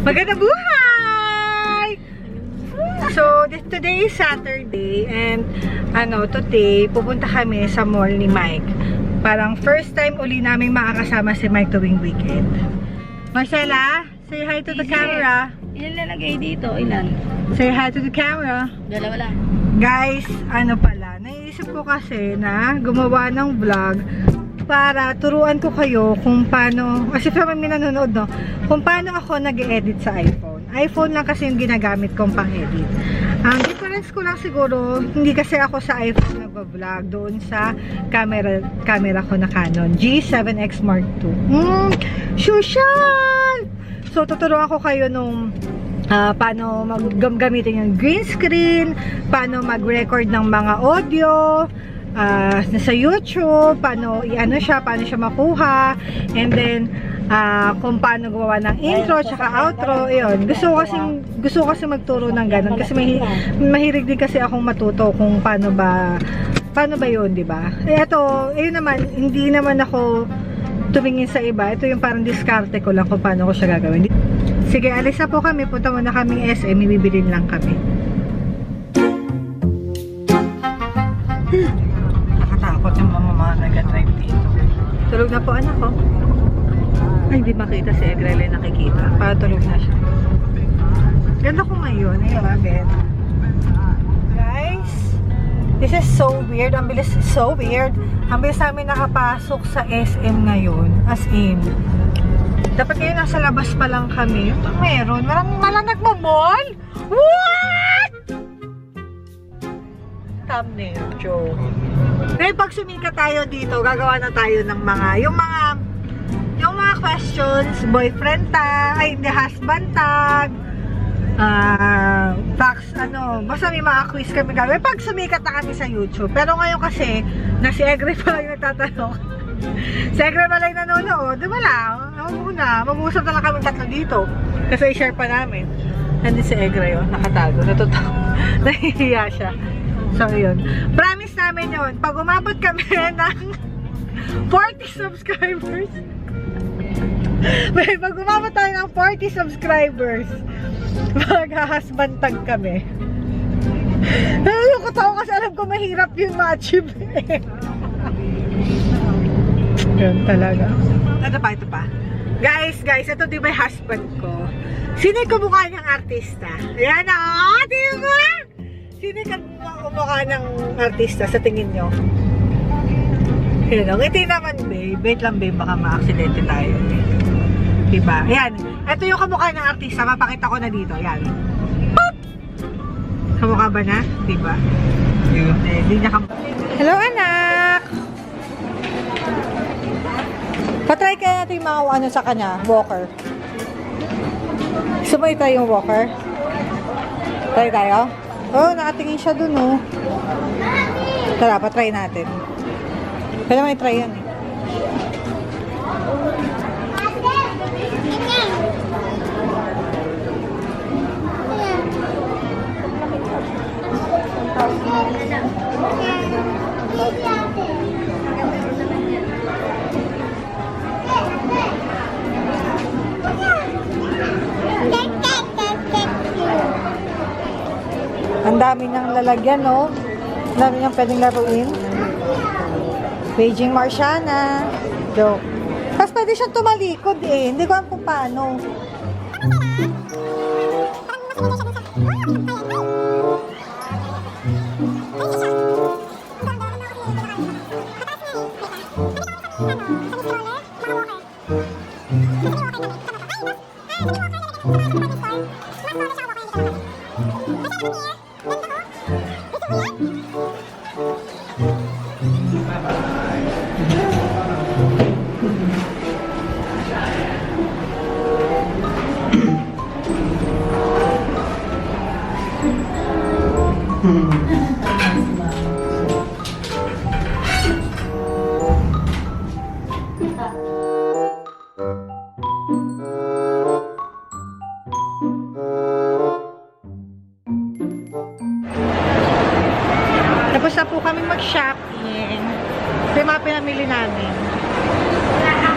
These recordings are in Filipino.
Magandang buhay! So, this, today is Saturday and ano, today, pupunta kami sa mall ni Mike. Parang first time uli namin makakasama si Mike tuwing weekend. Marcela, say hi to the camera. Ilan lalagay dito? Ilan? Say hi to the camera. Dalawa lang. Guys, ano pala, naisip ko kasi na gumawa ng vlog para turuan ko kayo kung paano, kasi pa may nanonood, no? Kung paano ako nag-edit sa iPhone. iPhone lang kasi yung ginagamit kong pang-edit. Ang difference ko lang siguro, hindi kasi ako sa iPhone nag-vlog doon sa camera, camera ko na Canon G7X Mark II. Mm, social! So, tuturuan ko kayo nung ah, paano maggamitin yung green screen, paano mag-record ng mga audio, ah, sa YouTube, paano i-ano siya, paano siya makuha, and then ah, kung paano gumawa ng intro tsaka outro, yun. Gusto ko kasi gusto ko kasi magturo ng ganun kasi mahi, mahilig din kasi akong matuto kung paano ba paano ba yun, di ba? Eh, ito, eh naman, hindi naman ako tumingin sa iba. Ito yung parang diskarte ko lang kung paano ko siya gagawin. Sige, alis na po kami. Punta muna kaming SM. Ibibilin lang kami. Mga nag-drive dito. Tulog na po anak ko. Ay, hindi makita si Egrele nakikita. Para tulog na siya. Ganda ko ngayon. Ay, abet. Guys, this is so weird. Ang bilis, so weird. Ang bilis namin nakapasok sa SM ngayon. As in, dapat ngayon nasa labas pa lang kami. Ito meron. Malang malang nagmamall? What? Thumbnail, joke. Pero pag sumika tayo dito, gagawa na tayo ng mga, yung mga, yung mga questions, boyfriend tag, ay hindi, husband tag, ah, facts, ano, basta may mga quiz kami gagawin. Pag sumikat na kami sa YouTube. Pero ngayon kasi, na si Egre pa lang yung nagtatanong. si Egre pa lang yung nanonood. Di ba lang? Ako muna. Mag-uusap na lang kami tatlo dito. Kasi i-share pa namin. Nandun si Egre yun. Nakatago. Natutok. Nahihiya siya. So, yun. Promise namin yun. Pag umabot kami ng 40 subscribers, may pag umabot tayo ng 40 subscribers, mag-husband kami. Nalulungkot ako kasi alam ko mahirap yun ma-achieve. Yun talaga. Ito pa, ito pa. Guys, guys, ito di ba husband ko? Sino yung kumukha niyang artista? Yan na, oh, di ba? Sino yung kumukha ng artista sa tingin niyo? Yun, ang ngiti naman, babe. Wait lang, babe, baka ma-aksidente tayo. Diba? Ayan. Ito yung kamukha ng artista. Mapakita ko na dito. Ayan. Kamukha ba na? Diba? Yun. Hindi niya kam- Hello, anak! Patry kaya natin yung mga ano sa kanya, walker. Gusto mo itry yung walker? Try tayo? Oh, nakatingin siya dun, oh. Tara, patry natin. Pwede mo i-try yan, eh. Ang dami niyang lalagyan, no? Ang dami niyang pwedeng laruin. Beijing Marciana. Joke. Tapos pwede siyang tumalikod eh. Hindi ko alam kung paano. Tapos na po kami mag-shopping. Ito yung mga pinamili namin.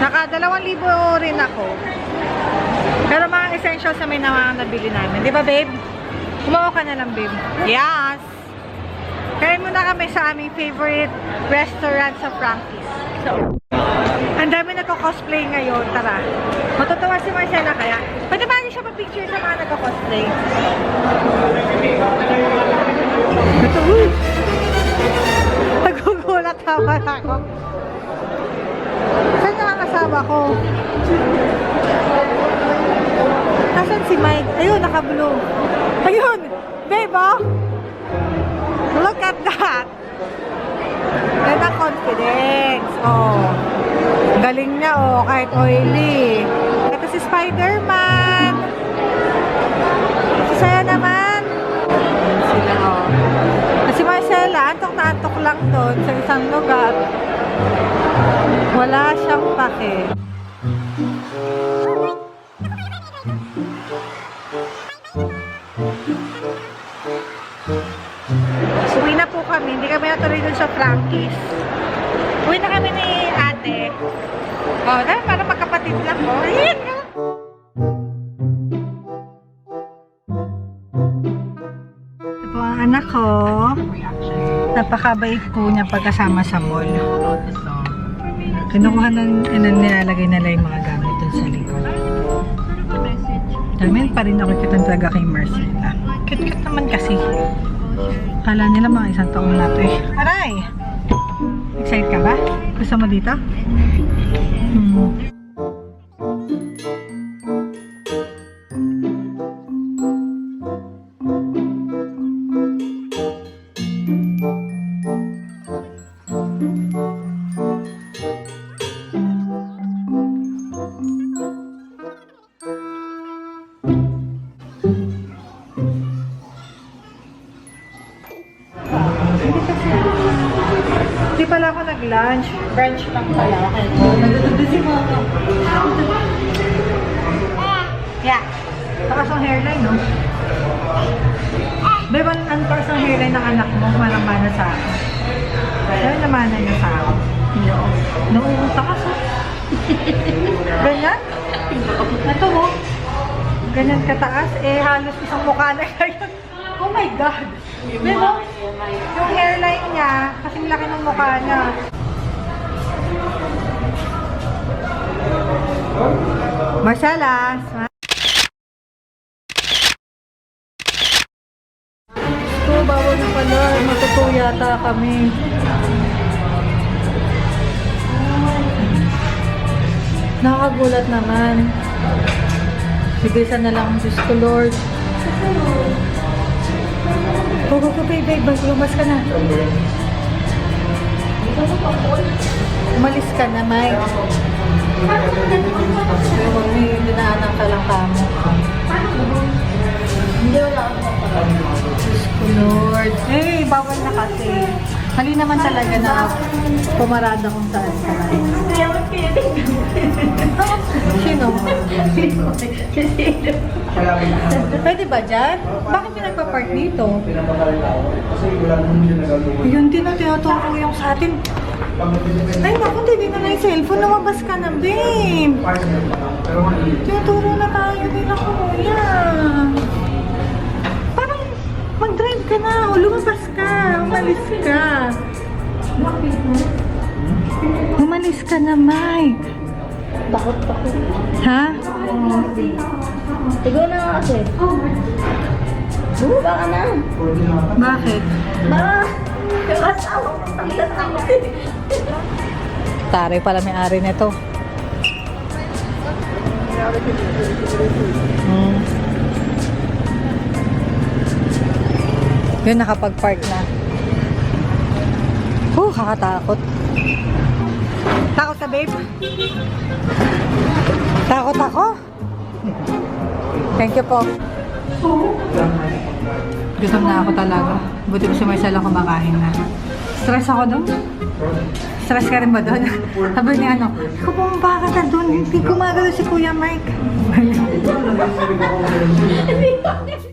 Naka dalawang libo rin ako. Pero mga essential commercial sa may mga nabili namin. Di ba, babe? Kumawa ka na lang, babe. Yes! Kain muna kami sa aming favorite restaurant sa Frankie's. So, dami nagko-cosplay ngayon. Tara. Matutuwa si Marcela kaya. Pwede ba siya mag-picture sa mga nagko-cosplay? Ito, uy! Nagugulat naman ako. Saan na ang kasama ko? Nasaan si Mike? Ayun, naka-blue. Ayun! Babe, oh! Look at that! Ang confidence. Oh. Galing niya, oh. Kahit oily. Ito si Spider-Man. Si Saya naman. Sila, oh. At si Marcela, antok na antok lang doon sa isang lugar. Wala siyang pake. Uwi na po kami. Hindi kami natuloy dun sa Frankie's. Uwi na kami ni ate. Oh, dahil para magkapatid lang po. Ayan nga. Ito po ang anak ko. Napakabait po niya pagkasama sa mall. Kinukuha na, na nilalagay nila yung mga gamit dun sa likod. Dami pa rin ako kita talaga kay Marcela. Cute-cute naman kasi. Kala nila mga isang taon na to eh. Aray! Excited ka ba? Gusto mo dito? Hmm. Ako nag-lunch. Brunch lang pala ako. Nagdududu si mama. Yeah. Takas ang hairline, no? Babe, ang takas ang hairline ng anak mo, manang mana sa akin. Ano naman na niya sa akin? No. Noong takas, oh. Ganyan? Ito, oh. Ganyan kataas. Eh, halos isang mukha na kayo. Oh my God. Diba? Yung hairline niya, kasing laki ng mukha niya. Marcela! Ito, bawal na pala. Matutuwa yata kami. Nakagulat naman. Bigisan na lang, Diyos ko Lord. Go, go, go, babe, babe. Lumas ka na. Umalis ka na, Mike. Huwag may dinaanan ka lang kamo. Hindi, wala Diyos ko, Lord. Eh, bawal na kasi. Mali naman talaga na pumarada kung saan ka na. Sino? Pwede ba dyan? Bakit pinagpa-park dito? Yun din ang tinuturo yung sa atin. Ay, naku, hindi na na yung cellphone. Lumabas ka na, babe. Tinuturo na tayo din ako, kuya. Parang mag-drive ka na. O, lumabas ka. Umalis ka. Umalis ka na, Mike. Takot ako. Ha? Ikaw na nga kasi. Bumaba ka na. Bakit? Baka, yung asawa ang tatakot eh. Tare pala may-ari nito. Hmm. Yun, nakapag-park na. Huh, kakatakot. Takot ka, babe? Takot ako? Thank you po. Gutom na ako talaga. Buti ko si Marcelo kumakain na. Stress ako doon. Stress ka rin ba doon? Sabi niya ano, ikaw bumaba ka na doon. Hindi gumagano si Kuya Mike.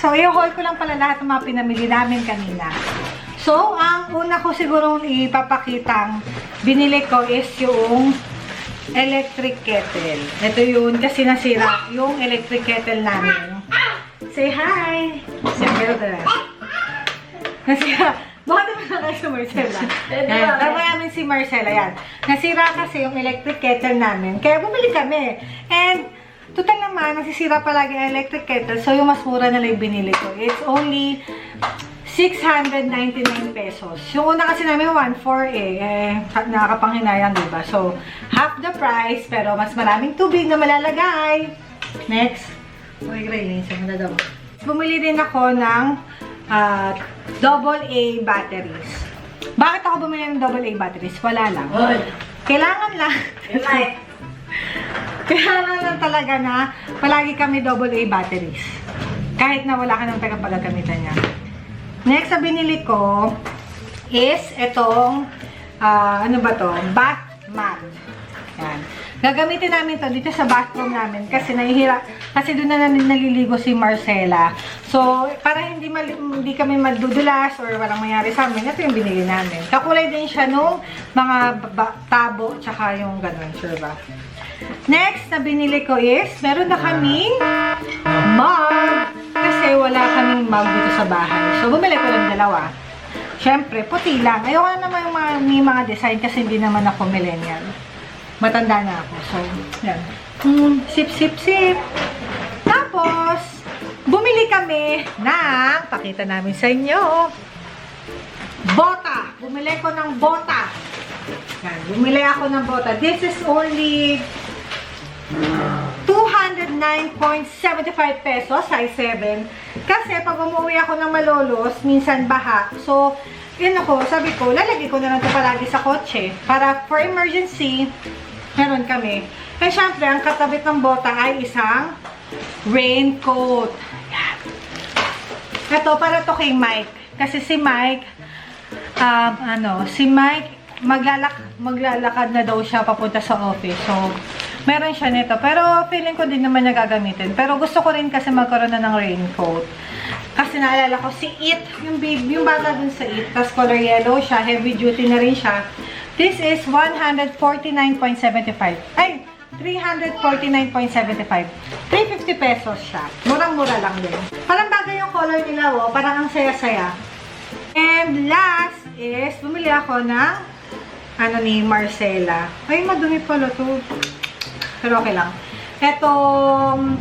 So, i-haul ko lang pala lahat ng mga pinamili namin kanina. So, ang una ko siguro ipapakitang binili ko is yung electric kettle. Ito yun, kasi nasira yung electric kettle namin. Say hi! Say hello to Nasira. Baka naman na kayo si Marcela. Yan. Tama namin si Marcela yan. Nasira kasi yung electric kettle namin. Kaya bumili kami. And, total naman, nasisira palagi ang electric kettle. So, yung mas mura na lang binili ko. It's only 699 pesos. Yung una kasi namin 1.4 eh. eh nakakapanghinayang, diba? So, half the price, pero mas maraming tubig na malalagay. Next. Okay, Graylin, siya na daw. Bumili din ako ng ah, double A batteries. Bakit ako bumili ng double A batteries? Wala lang. Kailangan lang. Kailangan lang talaga na palagi kami double A batteries. Kahit na wala ka ng tagapagagamitan niya. Next na binili ko is itong, ah, ano ba to? Bath mat. Yan. Gagamitin namin to dito sa bathroom namin kasi nahihira, kasi doon na namin naliligo si Marcela. So, para hindi, mali, hindi kami madudulas or walang mangyari sa amin, ito yung binili namin. Kakulay din siya nung mga tabo tsaka yung ganun, sure ba? Next na binili ko is, meron na kaming mug. Kasi wala kaming mug dito sa bahay. So, bumili ko lang dalawa. Siyempre, puti lang. Ayoko na naman yung mga, may mga design kasi hindi naman ako millennial. Matanda na ako. So, yan. Hmm, sip, sip, sip. Tapos, bumili kami ng, pakita namin sa inyo, bota. Bumili ko ng bota. Yan, bumili ako ng bota. This is only 209.75 pesos, size 7. Kasi pag umuwi ako ng malolos, minsan baha. So, yun ako, sabi ko, lalagay ko na lang ito palagi sa kotse. Para for emergency, meron kami. And syempre, ang katabit ng bota ay isang raincoat. Yan. Ito, para to kay Mike. Kasi si Mike, um, ano, si Mike, maglalak maglalakad na daw siya papunta sa office. So, meron siya nito. Pero feeling ko din naman niya gagamitin. Pero gusto ko rin kasi magkaroon na ng raincoat. Kasi naalala ko si It, yung baby, yung bata dun sa It. Tapos color yellow siya, heavy duty na rin siya. This is 149.75. Ay, 349.75. 350 pesos siya. Murang-mura lang din. Parang bagay yung color nila, oh. Parang ang saya-saya. And last is, bumili ako ng ano ni Marcela. Ay, madumi pala to. Pero okay lang. Etong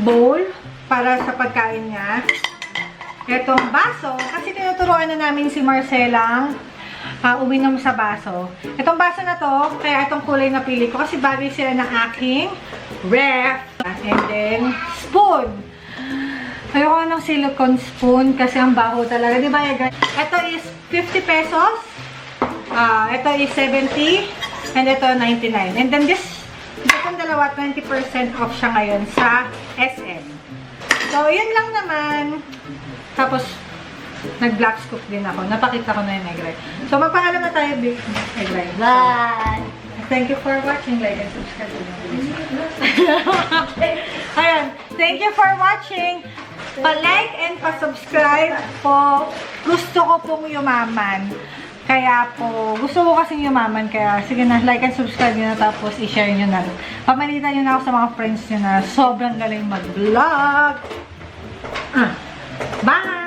bowl para sa pagkain niya. Etong baso, kasi tinuturuan na namin si Marcelang uh, uminom sa baso. Itong baso na to, kaya itong kulay na pili ko kasi bagay sila ng aking ref. And then, spoon. Ayoko ng silicone spoon kasi ang baho talaga. Di ba? Ito is 50 pesos. Ah, ito is 70. And ito 99. And then this, itong dalawa, 20% off siya ngayon sa SM. So, yun lang naman. Tapos, nag-black scoop din ako. Napakita ko na yung egg rice. So, magpaalam na tayo, big egg rice. Bye! Thank you for watching. Like and subscribe. Ayan. Thank you for watching. Pa-like and pa-subscribe po. Gusto ko pong yumaman. Kaya po, gusto ko kasing yumaman. Kaya sige na, like and subscribe nyo na tapos i-share nyo na. Pamalitan nyo na ako sa mga friends nyo na sobrang galing mag-vlog. Ah. Bye!